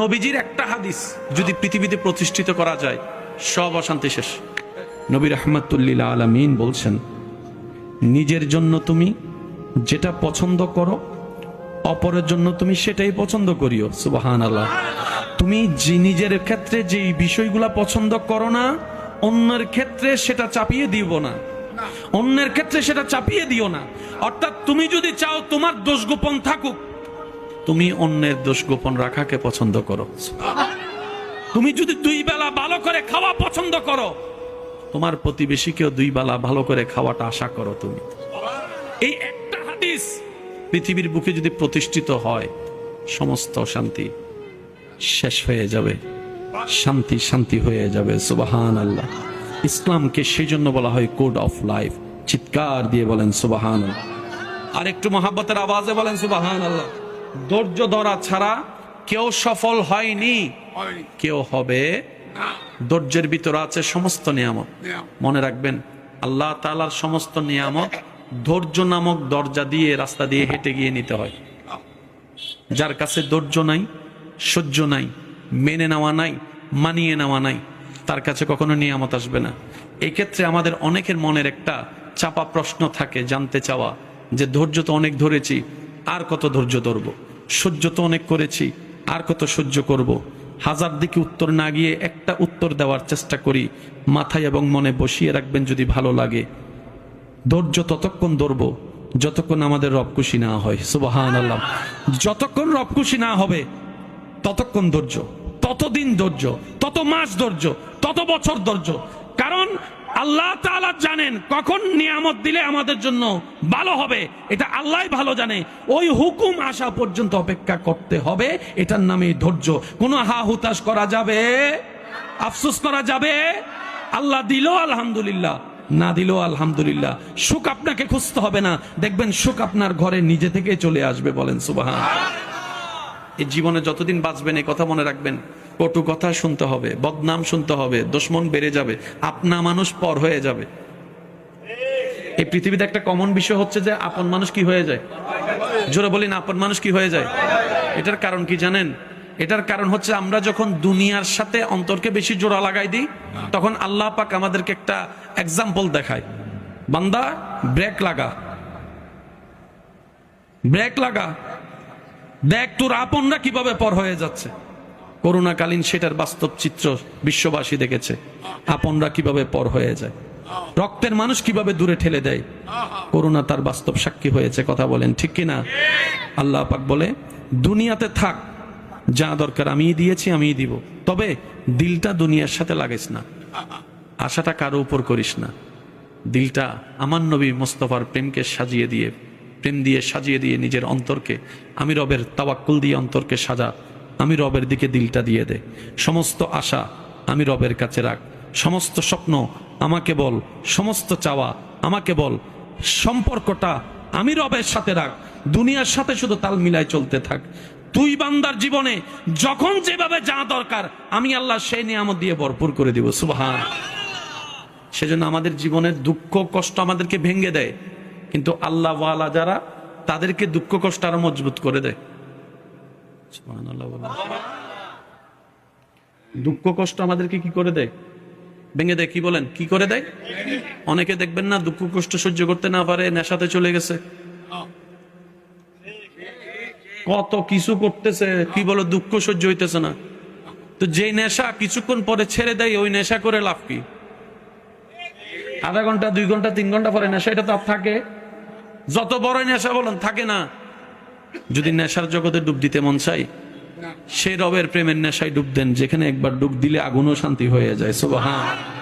নবীজির একটা হাদিস যদি পৃথিবীতে প্রতিষ্ঠিত করা যায়, সব অশান্তি শেষ। নবী রহমাতুল্লিল আলমিন বলছেন, নিজের জন্য তুমি যেটা পছন্দ করো, অপরের জন্য তুমি সেটাই পছন্দ করিও। সুবাহান আল্লাহ তুমি যে নিজের ক্ষেত্রে যেই বিষয়গুলা পছন্দ করো না, অন্যের ক্ষেত্রে সেটা চাপিয়ে দিব না। অন্যের ক্ষেত্রে সেটা চাপিয়ে দিও না। অর্থাৎ তুমি যদি চাও তোমার দোষ গোপন থাকুক তুমি অন্যের দোষ গোপন রাখাকে পছন্দ করো। তুমি যদি দুই বেলা ভালো করে খাওয়া পছন্দ করো, তোমার প্রতিবেশীকেও দুই বেলা ভালো করে খাওয়াটা আশা করো তুমি। এই একটা হাদিস পৃথিবীর বুকে যদি প্রতিষ্ঠিত হয়, সমস্ত শান্তি শেষ হয়ে যাবে। শান্তি শান্তি হয়ে যাবে সুবাহান আল্লাহ ইসলামকে সেই জন্য বলা হয় কোড অফ লাইফ। চিৎকার দিয়ে বলেন সুবাহান আর একটু মহাব্বতের আওয়াজে বলেন সুবাহান আল্লাহ ধৈর্য ধরা ছাড়া কেউ সফল হয়নি। কেউ হবে। ধৈর্যের ভিতরে আছে সমস্ত নিয়ামত। মনে রাখবেন আল্লাহ তালার সমস্ত নিয়ামত ধৈর্য নামক দরজা দিয়ে রাস্তা দিয়ে হেঁটে গিয়ে নিতে হয়। যার কাছে ধৈর্য নাই সহ্য নাই মেনে নেওয়া নাই মানিয়ে নেওয়া নাই তার কাছে কখনো নিয়ামত আসবে না। এক্ষেত্রে আমাদের অনেকের মনের একটা চাপা প্রশ্ন থাকে জানতে চাওয়া যে ধৈর্য তো অনেক ধরেছি আর কত ধৈর্য ধরবো? সহ্য তো অনেক করেছি, আর কত সহ্য করব। হাজার দিকে উত্তর না গিয়ে একটা উত্তর দেওয়ার চেষ্টা করি, মাথায় এবং মনে বসিয়ে রাখবেন যদি ভালো লাগে। ধৈর্য ততক্ষণ ধরব, যতক্ষণ আমাদের রব খুশি না হয়। সুবাহান আল্লাহ যতক্ষণ রব খুশি না হবে, ততক্ষণ ধৈর্য। ততদিন ধৈর্য, তত মাস ধৈর্য, তত বছর ধৈর্য। কারণ আল্লাহ তাআলা জানেন কখন নিয়ামত দিলে আমাদের জন্য ভালো হবে। এটা আল্লাহ ভালো জানে। ওই হুকুম আসা পর্যন্ত অপেক্ষা করতে হবে। এটার নামে ধৈর্য। কোনো হা হুতাশ করা যাবে? আফসোস করা যাবে? আল্লাহ দিল আলহামদুলিল্লাহ। না দিল আলহামদুলিল্লাহ। সুখ আপনাকে খুঁজতে হবে না। দেখবেন সুখ আপনার ঘরে নিজে থেকে চলে আসবে বলেন, সুবাহান। এই জীবনে যতদিন বাঁচবেন এই কথা মনে রাখবেন। কটু কথা শুনতে হবে, বদনাম শুনতে হবে, দুশ্মন বেড়ে যাবে, আপনা মানুষ পর হয়ে যাবে। এই পৃথিবীতে একটা কমন বিষয় হচ্ছে যে আপন মানুষ কি হয়ে যায়? জোরে বলি না আপন মানুষ কি হয়ে যায়? এটার কারণ কি জানেন? এটার কারণ হচ্ছে আমরা যখন দুনিয়ার সাথে অন্তরকে বেশি জোড়া লাগাই দিই, তখন আল্লাহ পাক আমাদেরকে একটা এক্সাম্পল দেখায়। বান্দা ব্রেক লাগা। ব্রেক লাগা। দেখ তোর আপনরা কীভাবে পর হয়ে যাচ্ছে? করোনাকালীন সেটার বাস্তব চিত্র বিশ্ববাসী দেখেছে। আপনরা কীভাবে পর হয়ে যায়? রক্তের মানুষ কীভাবে দূরে ঠেলে দেয়? করোনা তার বাস্তব সাক্ষী হয়েছে, কথা বলেন, ঠিক কিনা? আল্লাহ পাক বলে, দুনিয়াতে থাক, যা দরকার আমি দিয়েছি আমি দিব। তবে দিলটা দুনিয়ার সাথে লাগাইস না। আশাটা কারও উপর করিস না। দিলটা আমার নবী মোস্তফার প্রেমকে সাজিয়ে দিয়ে, প্রেম দিয়ে সাজিয়ে দিয়ে নিজের অন্তরকে, আমি রবের তাওয়াক্কুল দিয়ে অন্তরকে সাজা আমি রবের দিকে দিলটা দিয়ে দে। সমস্ত আশা আমি রবের কাছে রাখ। সমস্ত স্বপ্ন আমাকে বল। সমস্ত চাওয়া আমাকে বল। সম্পর্কটা আমি রবের সাথে রাখ। দুনিয়ার সাথে শুধু তাল মিলায় চলতে থাক। তুই বান্দার জীবনে যখন যেভাবে যা দরকার, আমি আল্লাহ সেই নিয়ামত দিয়ে ভরপুর করে দিব। সুবহান। সেজন্য আমাদের জীবনের দুঃখ কষ্ট আমাদেরকে ভেঙে দেয়। কিন্তু আল্লাহ ওয়ালা যারা, তাদেরকে দুঃখ কষ্ট আরও মজবুত করে দেয়। দুঃখ কষ্ট আমাদেরকে কি করে দেয়? ভেঙে দেয়, কি বলেন? কি করে দেয়? অনেকে দেখবেন না, দুঃখ কষ্ট সহ্য করতে না পারে, নেশাতে চলে গেছে। কত কিছু করতেছে, কি বলো, দুঃখ সহ্য হইতেছে না। তো যে নেশা কিছুক্ষণ পরে ছেড়ে দেয়, ওই নেশা করে লাভ কি? আধা ঘণ্টা, দুই ঘণ্টা, তিন ঘণ্টা পরে নেশা, এটা তো থাকে। যত বড় নেশা বলেন, থাকে না। যদি নেশার জগতে ডুব দিতে মন চাই সে রবের প্রেমের নেশায় ডুব দেন যেখানে একবার ডুব দিলে আগুনও শান্তি হয়ে যায়। সুবহান।